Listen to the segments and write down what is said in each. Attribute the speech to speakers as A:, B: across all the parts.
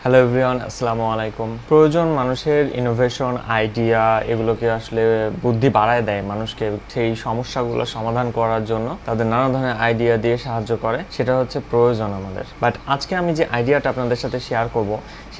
A: Hello everyone আসসালামু আলাইকুম প্রয়োজন মানুষের ইনোভেশন আইডিয়া এগুলোকে আসলে বুদ্ধি বাড়ায় দেয় মানুষকে সেই সমস্যাগুলো সমাধান করার জন্য তাদের নানা ধরনের আইডিয়া দিয়ে সাহায্য করে সেটা হচ্ছে প্রয়োজন আমাদের বাট আজকে আমি যে আইডিয়াটা আপনাদের সাথে শেয়ার করব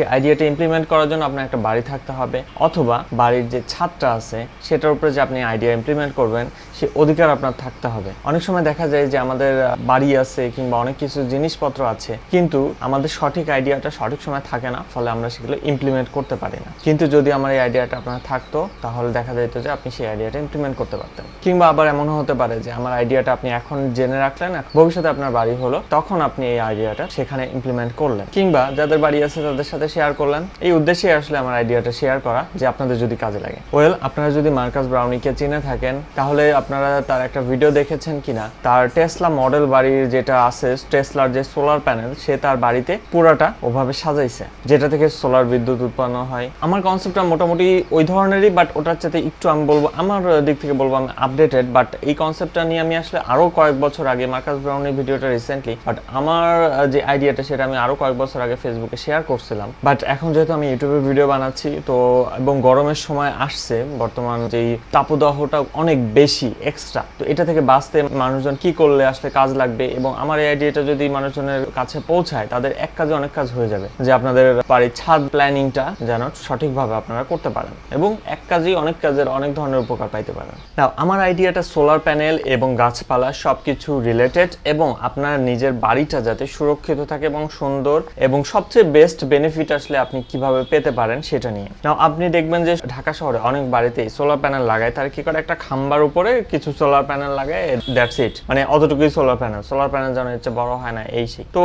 A: সেই আইডিয়াটা ইমপ্লিমেন্ট করার জন্য আপনার একটা বাড়ি থাকতে হবে অথবা বাড়ির যে ছাদটা আছে, সেটার উপরে যে আপনি আইডিয়া ইমপ্লিমেন্ট করবেন, সে অধিকার আপনার থাকতে হবে। অনেক সময় দেখা যায় যে আমাদের বাড়ি আছে কিংবা অনেক কিছু জিনিসপত্র আছে, কিন্তু আমাদের সঠিক আইডিয়াটা সঠিক সময় থাকে না, ফলে আমরা সেগুলো ইমপ্লিমেন্ট করতে পারি না। কিন্তু যদি আমার এই আইডিয়াটা আপনার থাকতো, তাহলে দেখা যেত যে আপনি সেই আইডিয়াটা ইমপ্লিমেন্ট করতে পারতেন। কিংবা আবার এমনও হতে পারে যে আমার আইডিয়াটা আপনি এখন জেনে রাখলেন ভবিষ্যতে আপনার বাড়ি হলো, তখন আপনি এই আইডিয়াটা সেখানে ইমপ্লিমেন্ট করলেন। কিংবা যাদের বাড়ি আছে, তাদের সাথে শেয়ার করলেন, এই উদ্দেশ্যে আসলে আমার আইডিয়াটা শেয়ার করা যে আপনাদের যদি কাজে লাগে। ওয়েল আপনারা যদি মার্কাস ব্রাউনিকে চিনে থাকেন, তাহলে আপনারা তার একটা ভিডিও দেখেছেন কিনা? তার টেসলা মডেল বাড়ির যেটা আছে টেসলার যে সোলার প্যানেল সে তার বাড়িতে পুরাটা ওভাবে সাজাইছে, যেটা থেকে সোলার বিদ্যুৎ উৎপন্ন হয়। আমার কনসেপ্টটা মোটামুটি ওই ধরনেরই বাট ওটার সাথে একটু আমি বলব, আমার দিক থেকে বলব আমি আপডেটেড বাট এই কনসেপ্টটা নিয়ে আমি আসলে আরও কয়েক বছর আগে মার্কাস ব্রাউনের ভিডিওটা রিসেন্টলি বাট আমার যে আইডিয়াটা সেটা আমি আরও কয়েক বছর আগে ফেসবুকে শেয়ার করছিলাম। বাট এখন যেহেতু আমি ইউটিউবে ভিডিও বানাচ্ছি, তো এবং গরমের সময় আসছে, বর্তমান যেই তাপদাহটা অনেক বেশি এক্সট্রা তো এটা থেকে বাঁচতে মানুষজন কি করলে আসলে কাজ লাগবে? এবং আমার এই আইডিয়াটা যদি মানুষজনের কাছে পৌঁছায়, তাদের এক কাজে অনেক কাজ হয়ে যাবে। যে আপনাদের বাড়ির ছাদ প্ল্যানিংটা যেন সঠিকভাবে আপনারা করতে পারেন এবং এক কাজেই অনেক কাজের অনেক ধরনের উপকার পাইতে পারেন। না আমার আইডিয়াটা সোলার প্যানেল এবং গাছপালা সবকিছু রিলেটেড এবং আপনার নিজের বাড়িটা যাতে সুরক্ষিত থাকে এবং সুন্দর এবং সবচেয়ে বেস্ট বেনিফিট আসলে আপনি কীভাবে পেতে পারেন সেটা নিয়ে। নাও আপনি দেখবেন যে ঢাকা শহরে অনেক বাড়িতেই সোলার প্যানেল লাগায়, তারা কি করে? একটা খাম্বার উপরে কিছু সোলার প্যানেল লাগায় দ্যাটস ইট মানে অতটুকুই সোলার প্যানেল সোলার প্যানেল যেন চেয়ে বড় হয় না, এই সেই। তো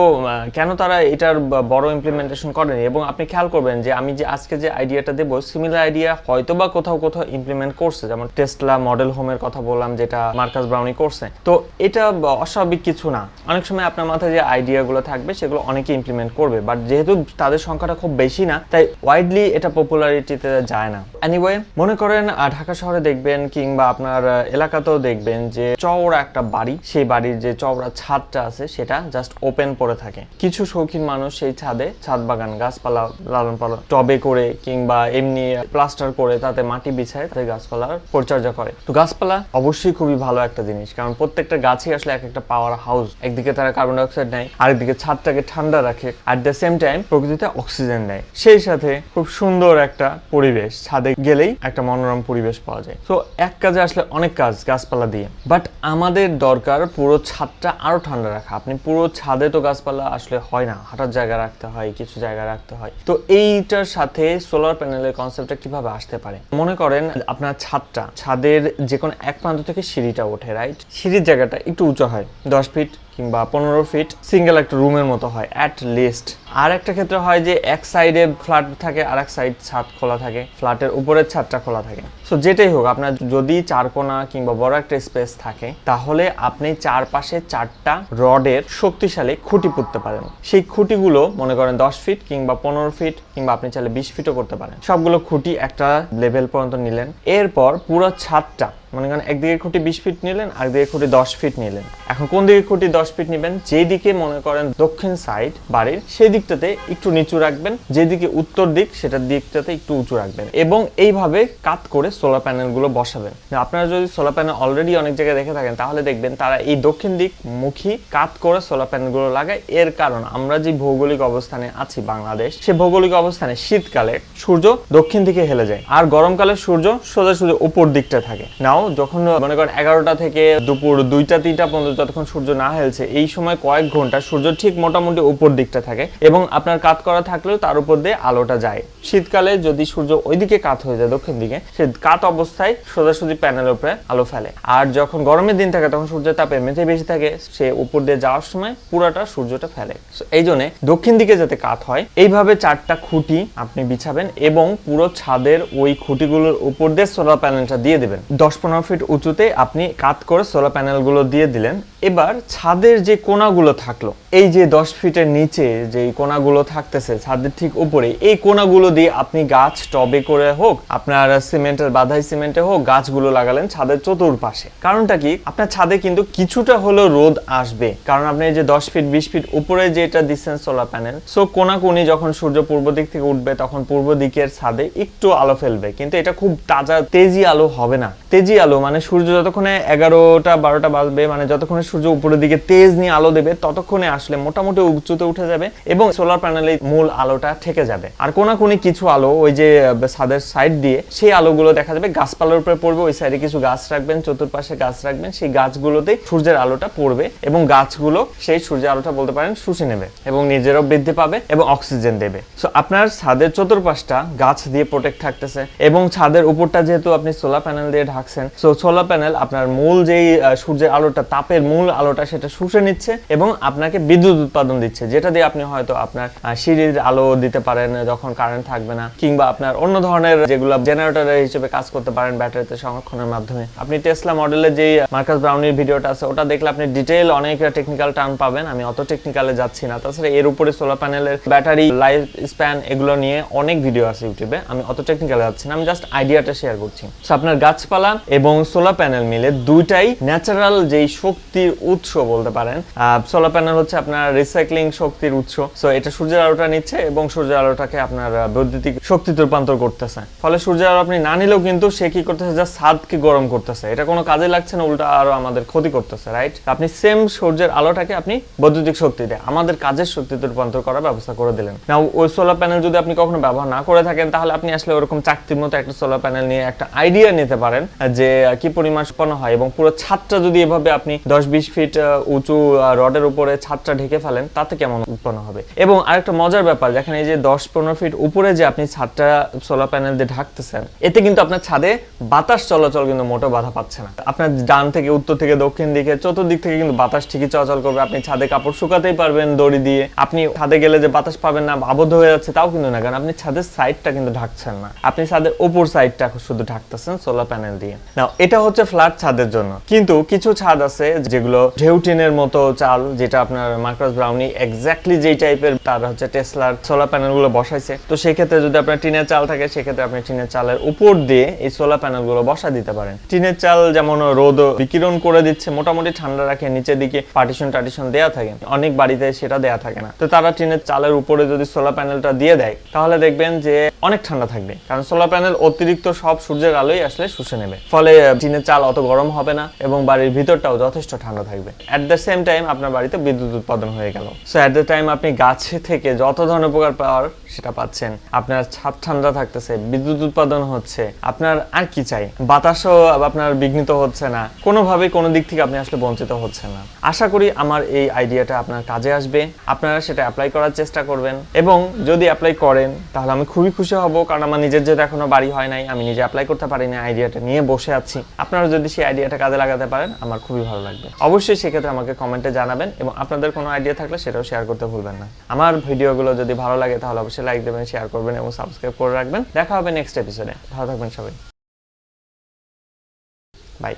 A: কেন তারা এটার বড় ইমপ্লিমেন্টেশন করেনি? এবং আপনি খেয়াল করবেন যে আমি যে আজকে যে আইডিয়াটা দেবো সিমিলার আইডিয়া হয়তো বা কোথাও কোথাও ইমপ্লিমেন্ট করছে। যেমন টেসলা মডেল হোমের কথা বললাম, যেটা মার্কাস ব্রাউনি করছে। তো, এটা অস্বাভাবিক কিছু না। অনেক সময় আপনার মাথায় যে আইডিয়াগুলো থাকবে, সেগুলো অনেকে ইমপ্লিমেন্ট করবে। বাট যেহেতু তাদের সংখ্যাটা খুব বেশি না, তাই ওয়াইডলি এটা পপুলারিটিতে যায় না। এনিওয়ে মনে করেন ঢাকা শহরে দেখবেন কিংবা আপনার এলাকাতেও দেখবেন যে চওড়া একটা বাড়ি, সেই বাড়ির যে চওড়া ছাদটা আছে, সেটা জাস্ট ওপেন পড়ে থাকে। কিছু শৌখিন মানুষ সেই ছাদে ছাদ বাগান, গাছপালা লালন পালন, টবে করে কিংবা এমনি প্লাস্টার করে তাতে মাটি বিছায় তাতে গাছপালার পরিচর্যা করে। তো গাছপালা অবশ্যই খুবই ভালো একটা জিনিস, কারণ প্রত্যেকটা গাছই আসলে এক একটা পাওয়ার হাউস একদিকে তারা কার্বন ডাইঅক্সাইড নেয়, আরেকদিকে ছাদটাকে ঠান্ডা রাখে। অ্যাট দ্য সেম টাইম প্রকৃতিতে অক্সিজেন দেয় সেই সাথে খুব সুন্দর একটা পরিবেশ। ছাদে গেলেই একটা মনোরম পরিবেশ পাওয়া যায়। তো এক কাজে আসলে অনেক কাজ গাছপালা দিয়ে। বাট আমাদের দরকার পুরো ছাদটা আরও ঠান্ডা রাখা। আপনি পুরো ছাদে তো গাছপালা আসলে হয় না। হাঁটার জায়গা রাখতে হয়, কিছু জায়গা রাখতে হয়। তো এইটার সাথে সোলার প্যানেলের কনসেপ্টটা কীভাবে আসতে পারে? মনে করেন আপনার ছাদটা। ছাদের যে কোনো এক প্রান্ত থেকে সিঁড়িটা ওঠে রাইট সিঁড়ির জায়গাটা একটু উঁচু হয়, দশ ফিট কিংবা পনেরো ফিট সিঙ্গেল একটা রুমের মতো হয় অ্যাট লিস্ট আর একটা ক্ষেত্রে হয় যে, এক সাইডে ফ্ল্যাট থাকে, আর এক সাইড ছাদ খোলা থাকে। ফ্ল্যাটের উপরের ছাদটা খোলা থাকে। সো যেটাই হোক, আপনার যদি চারকোনা কিংবা বড় একটা স্পেস থাকে, তাহলে আপনি চারপাশে চারটা রডের শক্তিশালী খুঁটি পুঁততে পারেন। সেই খুঁটিগুলো মনে করেন দশ ফিট কিংবা পনেরো ফিট কিংবা আপনি চাইলে বিশ ফিটও করতে পারেন। সবগুলো খুঁটি একটা লেভেল পর্যন্ত নিলেন। এরপর পুরো ছাদটা মনে করেন একদিকে খুঁটি বিশ ফিট নিলেন আর দিকে খুঁটি দশ ফিট নিলেন। এখন কোন দিকে খুঁটি দশ ফিট নেবেন? যেদিকে মনে করেন দক্ষিণ সাইড বাড়ির সেই দিকটাতে একটু নিচু রাখবেন, যেদিকে উত্তর দিক, সেটার দিকটাতে একটু উঁচু রাখবেন। এবং এইভাবে কাত করে সোলার প্যানেলগুলো বসাবেন। আপনারা যদি সোলার প্যানেল অলরেডি অনেক জায়গায় দেখে থাকেন, তাহলে দেখবেন তারা এই দক্ষিণ দিক মুখী কাত করে সোলার প্যানেলগুলো লাগায়। এর কারণ, আমরা যে ভৌগোলিক অবস্থানে আছি বাংলাদেশ, সে ভৌগোলিক অবস্থানে শীতকালে সূর্য দক্ষিণ দিকে হেলে যায়। আর গরমকালে সূর্য সোজাসুজি উপর দিকটা থাকে। নাও যখন মনে করেন এগারোটা থেকে দুপুর দুইটা, তিনটা পর্যন্ত যতক্ষণ সূর্য না হেলছে, এই সময় কয়েক ঘণ্টা সূর্য ঠিক মোটামুটি উপর দিকটা থাকে এবং আপনার কাত করা থাকলেও তার উপর দিয়ে আলোটা যায়। শীতকালে যদি সূর্য ওইদিকে কাত হয়ে যায় দক্ষিণ দিকে, সে কাত অবস্থায় সোজাসুজি প্যানেলের উপরে আলো ফেলে। আর যখন গরমের দিন থাকে, তখন সূর্যের তাপ এমনিতেই বেশি থাকে, সে উপর দিয়ে যাওয়ার সময় পুরাটা সূর্যটা ফেলে। এই জন্য দক্ষিণ দিকে যাতে কাত হয়, এইভাবে চারটা খুঁটি আপনি বিছাবেন এবং পুরো ছাদের ওই খুঁটিগুলোর উপর দিয়ে সোলার প্যানেলটা দিয়ে দেবেন। দশ পনেরো ফিট উঁচুতে আপনি কাত করে সোলার প্যানেলগুলো দিয়ে দিলেন। এবার ছাদের যে কোনাগুলো থাকল, এই যে দশ ফিটের নিচে যে কোনাগুলো থাকতেছে ছাদের ঠিক উপরে, এই কোনাগুলো দিয়ে আপনি গাছ টবে করে হোক, আপনার সিমেন্টের বাধাই সিমেন্টে হোক, গাছগুলো লাগালেন ছাদের চতুর্পাশে। কারণটা কি? আপনার ছাদে কিন্তু কিছুটা হলেও রোদ আসবে। কারণ আপনি যে দশ ফিট, বিশ ফিট উপরে যে এটা দিচ্ছেন সোলার প্যানেল সো কোনাকুনি যখন সূর্য পূর্ব দিক থেকে উঠবে, তখন পূর্ব দিকের ছাদে একটু আলো ফেলবে। কিন্তু এটা খুব তাজা, তেজি আলো হবে না। তেজি আলো মানে সূর্য যতক্ষণে এগারোটা, বারোটা বাজবে মানে যতক্ষণে সূর্য উপরের দিকে তেজ নিয়ে আলো দেবে, ততক্ষণে আসলে মোটামুটি উঁচুতে উঠে যাবে এবং সোলার প্যানেলে মূল আলোটা থেকে যাবে। আর কোনাকুনি কিছু আলো, ওই যে ছাদের সাইড দিয়ে, সেই আলোগুলো দেখা যাবে গাছপালার উপরে পড়বে, ওই সাইডে কিছু গাছ রাখবেন, চতুর্পাশে গাছ রাখবেন, সেই গাছগুলোতে সূর্যের আলোটা পড়বে এবং গাছগুলো সেই সূর্যের আলোটা বলতে পারেন শুষে নেবে এবং নিজেরও বৃদ্ধি পাবে এবং অক্সিজেন দেবে। সো আপনার ছাদের চতুর্পাশটা গাছ দিয়ে প্রোটেক্ট থাকতেছে এবং ছাদের উপরটা যেহেতু আপনি সোলার প্যানেল দিয়ে ঢাকছেন সো সোলার প্যানেল আপনার মূল যেই সূর্যের আলোটা, তাপের মূল আলোটা সেটা শুষে নিচ্ছে এবং আপনাকে বিদ্যুৎ উৎপাদন দিচ্ছে, যেটা দিয়ে আপনি হয়তো আপনার সিঁড়ির আলো দিতে পারেন, যখন কারেন্ট থাকবে না, কিংবা আপনার অন্য ধরনের যেগুলো জেনারেটরের হিসেবে কাজ করতে পারেন ব্যাটারিতে সংরক্ষণের মাধ্যমে। আপনি টেসলা মডেলের যেই মার্কাস ব্রাউনির ভিডিওটা আছে, ওটা দেখলে আপনি ডিটেইল অনেক টেকনিক্যাল টার্ম পাবেন। আমি অত টেকনিক্যালে যাচ্ছি না। তাছাড়া এর উপরে সোলার প্যানেলের ব্যাটারি লাইফ স্প্যান এগুলো নিয়ে অনেক ভিডিও আছে ইউটিউবে আমি অত টেকনিক্যালে যাচ্ছি না, আমি জাস্ট আইডিয়াটা শেয়ার করছি। আপনার গাছপালা এবং সোলার প্যানেল মিলে দুইটাই ন্যাচারাল যেই শক্তির উৎস বলতে পারেন। সোলার প্যানেল হচ্ছে আপনার রিসাইক্লিং শক্তির উৎস। সো এটা সূর্যের আলোটা নিচ্ছে এবং সূর্যের আলোটাকে আপনার বৈদ্যুতিক শক্তিতে রূপান্তর করতেছে। ফলে সূর্যের আলো আপনি না নিলেও কিন্তু সে কি করতেছে? যা ছাদকে গরম করতেছে। এটা কোনো কাজে লাগছে না, উল্টা আরও আমাদের ক্ষতি করতেছে রাইট আপনি সেম সূর্যের আলোটাকে আপনি বৈদ্যুতিক শক্তি দেয় আমাদের কাজের শক্তিতে রূপান্তর করার ব্যবস্থা করে দিলেন। না ওই সোলার প্যানেল যদি আপনি কখনো ব্যবহার না করে থাকেন, তাহলে আপনি আসলে ওরকম চাকতির মতো একটা সোলার প্যানেল নিয়ে একটা আইডিয়া নিতে পারেন, যে কি পরিমাণ উৎপন্ন হয় এবং পুরো ছাদটা যদি এভাবে আপনি দশ বিশ ফিট উঁচু রডের উপরে ছাদটা ঢেকে ফেলেন, তাতে কেমন উৎপন্ন হবে? এবং আরেকটা মজার ব্যাপার যেখানে এই যে দশ পনেরো ফিট উপরে যে আপনি ছাদটা সোলার প্যানেল দিয়ে ঢাকতেছেন, এতে কিন্তু আপনার ছাদে বাতাস চলাচল কিন্তু মোটেও বাধা পাচ্ছে না। আপনার ডান থেকে উত্তর থেকে দক্ষিণ দিকে, চতুর্দিক থেকে কিন্তু বাতাস ঠিকই চলাচল করবে, আপনি ছাদে কাপড় শুকাতেই পারবেন দড়ি দিয়ে, আপনি ছাদে গেলে যে বাতাস পাবেন না, আবদ্ধ হয়ে যাচ্ছে, তাও কিন্তু না, কারণ আপনি ছাদের সাইডটা কিন্তু ঢাকছেন না। আপনি ছাদের উপর সাইডটা শুধু ঢাকতেছেন সোলার প্যানেল দিয়ে। নাও এটা হচ্ছে ফ্ল্যাট ছাদের জন্য। কিন্তু কিছু ছাদ আছে যেগুলো ঢেউটিনের মতো চাল, যেটা আপনার মার্কাস ব্রাউনি এক্স্যাক্টলি যেই টাইপের তার হচ্ছে টেসলার সোলার প্যানেলগুলো বসাইছে। তো সেই ক্ষেত্রে যদি আপনার টিনের চাল থাকে, সেক্ষেত্রে আপনি টিনের চালের উপর দিয়ে এই সোলার প্যানেলগুলো বসা দিতে পারেন। টিনের চাল যেমন রোদ বিকিরণ করে দিচ্ছে, মোটামুটি ঠান্ডা রাখে, নিচের দিকে পার্টিশন টার্টিশন দেয়া থাকে। অনেক বাড়িতে সেটা দেয়া থাকে না। তো তারা টিনের চালের উপরে যদি সোলার প্যানেলটা দিয়ে দেয়, তাহলে দেখবেন যে অনেক ঠান্ডা থাকবে। কারণ সোলার প্যানেল অতিরিক্ত সব সূর্যের আলোই আসলে শুষে নেবে। ফলে টিনের চাল অত গরম হবে না এবং বাড়ির ভিতরটাও যথেষ্ট ঠান্ডা। থাকবে। অ্যাট দ্য সেম টাইম আপনার বাড়িতে বিদ্যুৎ উৎপাদন হয়ে গেল। সো অ্যাট দ্য টাইম আপনি গাছে থেকে যত ধরনের উপকার পাওয়ার সেটা পাচ্ছেন, আপনার ছাদ ঠান্ডা থাকতেছে, বিদ্যুৎ উৎপাদন হচ্ছে, আপনার আর কি চাই? বাতাসও আপনার বিঘ্নিত হচ্ছে না, কোনোভাবেই কোনো দিক থেকে আপনি আসলে বঞ্চিত হচ্ছেন না। আশা করি আমার এই আইডিয়াটা আপনার কাজে আসবে, আপনারা সেটা অ্যাপ্লাই করার চেষ্টা করবেন, এবং যদি অ্যাপ্লাই করেন, তাহলে আমি খুবই খুশি হব, কারণ আমার নিজের যেহেতু এখনও বাড়ি হয় নাই, আমি নিজে অ্যাপ্লাই করতে পারি না আইডিয়াটা নিয়ে বসে আছি। আপনারা যদি সেই আইডিয়াটা কাজে লাগাতে পারেন, আমার খুবই ভালো লাগবে। অবশ্যই সেক্ষেত্রে আমাকে কমেন্টে জানাবেন এবং আপনাদের কোনো আইডিয়া থাকলে সেটাও শেয়ার করতে ভুলবেন না। আমার ভিডিওগুলো যদি ভালো লাগে তাহলে অবশ্যই লাইক দেবেন শেয়ার করবেন এবং সাবস্ক্রাইব করে রাখবেন। দেখা হবে নেক্সট এপিসোডে ভালো থাকবেন সবাই। বাই